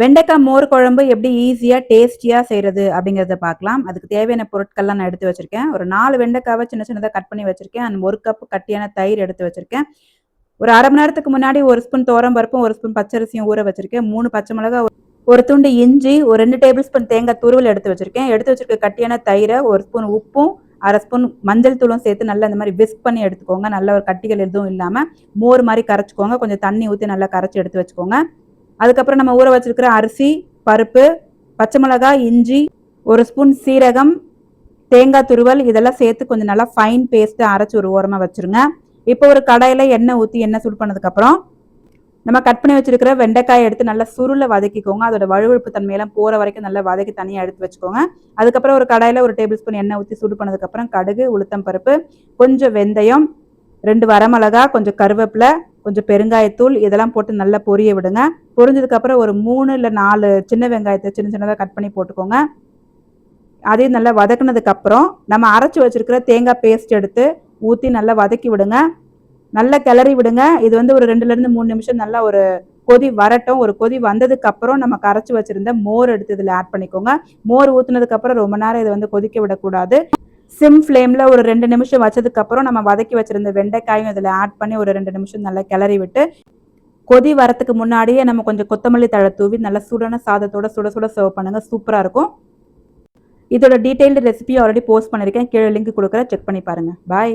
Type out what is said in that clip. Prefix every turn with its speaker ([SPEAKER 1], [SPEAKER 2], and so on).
[SPEAKER 1] வெண்டைக்காய் மோர் குழம்பு எப்படி ஈஸியாக டேஸ்டியாக செய்கிறது அப்படிங்கிறத பார்க்கலாம். அதுக்கு தேவையான பொருட்கள்லாம் நான் எடுத்து வச்சுருக்கேன். ஒரு நாலு வெண்டைக்காவை சின்ன சின்னதாக கட் பண்ணி வச்சுருக்கேன். அந்த ஒரு கப் கட்டியான தயிர் எடுத்து வச்சுருக்கேன். ஒரு அரை மணி நேரத்துக்கு முன்னாடி ஒரு ஸ்பூன் தோரம் பருப்பும் ஒரு ஸ்பூன் பச்சரிசியும் ஊற வச்சுருக்கேன். மூணு பச்சை மிளகா ஒரு துண்டு இஞ்சி ஒரு ரெண்டு டேபிள் ஸ்பூன் தேங்காய் துருவல் எடுத்து வச்சுருக்கேன். எடுத்து வச்சுருக்க கட்டியான தயிரை ஒரு ஸ்பூன் உப்பும் அரை ஸ்பூன் மஞ்சள் தூளும் சேர்த்து நல்லா இந்த மாதிரி விஸ்க் பண்ணி எடுத்துக்கோங்க. நல்ல ஒரு கட்டிகள் எதுவும் இல்லாமல் மோர் மாதிரி கரைச்சிக்கோங்க. கொஞ்சம் தண்ணி ஊற்றி நல்லா கரைச்சி எடுத்து வச்சுக்கோங்க. அதுக்கப்புறம் நம்ம ஊற வச்சிருக்கிற அரிசி பருப்பு பச்சை மிளகாய் இஞ்சி ஒரு ஸ்பூன் சீரகம் தேங்காய் துருவல் இதெல்லாம் சேர்த்து கொஞ்சம் நல்லா ஃபைன் பேஸ்ட்டு அரைச்சி ஒரு ஓரமாக வச்சுருங்க. இப்போ ஒரு கடாயில் எண்ணெய் ஊற்றி எண்ணெய் சூடு பண்ணதுக்கப்புறம் நம்ம கட் பண்ணி வச்சிருக்கிற வெண்டைக்காயை எடுத்து நல்லா சுருளை வதக்கிக்கோங்க. அதோட வழுவழுப்பு தன்மையெல்லாம் போகிற வரைக்கும் நல்லா வதக்கி தனியாக எடுத்து வச்சுக்கோங்க. அதுக்கப்புறம் ஒரு கடாயில் ஒரு டேபிள் ஸ்பூன் எண்ணெய் ஊற்றி சூடு பண்ணதுக்கப்புறம் கடுகு உளுத்தம் பருப்பு கொஞ்சம் வெந்தயம் ரெண்டு வரமிளகா கொஞ்சம் கருவேப்பிலை கொஞ்சம் பெருங்காயத்தூள் இதெல்லாம் போட்டு நல்லா பொரிய விடுங்க. பொரிஞ்சதுக்கப்புறம் ஒரு மூணு இல்லை நாலு சின்ன வெங்காயத்தை சின்ன சின்னதாக கட் பண்ணி போட்டுக்கோங்க. அதையும் நல்லா வதக்குனதுக்கப்புறம் நம்ம அரைச்சி வச்சுருக்கிற தேங்காய் பேஸ்ட் எடுத்து ஊற்றி நல்லா வதக்கி விடுங்க. நல்லா கிளறி விடுங்க. இது வந்து ஒரு ரெண்டுலேருந்து மூணு நிமிஷம் நல்லா ஒரு கொதி வரட்டும். ஒரு கொதி வந்ததுக்கு அப்புறம் நம்ம கரைச்சி வச்சிருந்த மோர் எடுத்து இதில் ஆட் பண்ணிக்கோங்க. மோர் ஊற்றுனதுக்கு அப்புறம் ரொம்ப நேரம் இதை வந்து கொதிக்க விடக்கூடாது. சிம் ஃப்ளேமில் ஒரு ரெண்டு நிமிஷம் வச்சதுக்கப்புறம் நம்ம வதக்கி வச்சுருந்த வெண்டைக்காயும் இதில் ஆட் பண்ணி ஒரு ரெண்டு நிமிஷம் நல்லா கிளறி விட்டு கொதி வரத்துக்கு முன்னாடியே நம்ம கொஞ்சம் கொத்தமல்லி தழை தூவி நல்லா சுடான சாதத்தோட சுட சுட சர்வ் பண்ணுங்கள் சூப்பராக இருக்கும். இதோட டீட்டெயில்டு ரெசிபி ஆல்ரெடி போஸ்ட் பண்ணியிருக்கேன் கீழே லிங்க் கொடுக்குறேன். செக் பண்ணி பாருங்கள் பாய்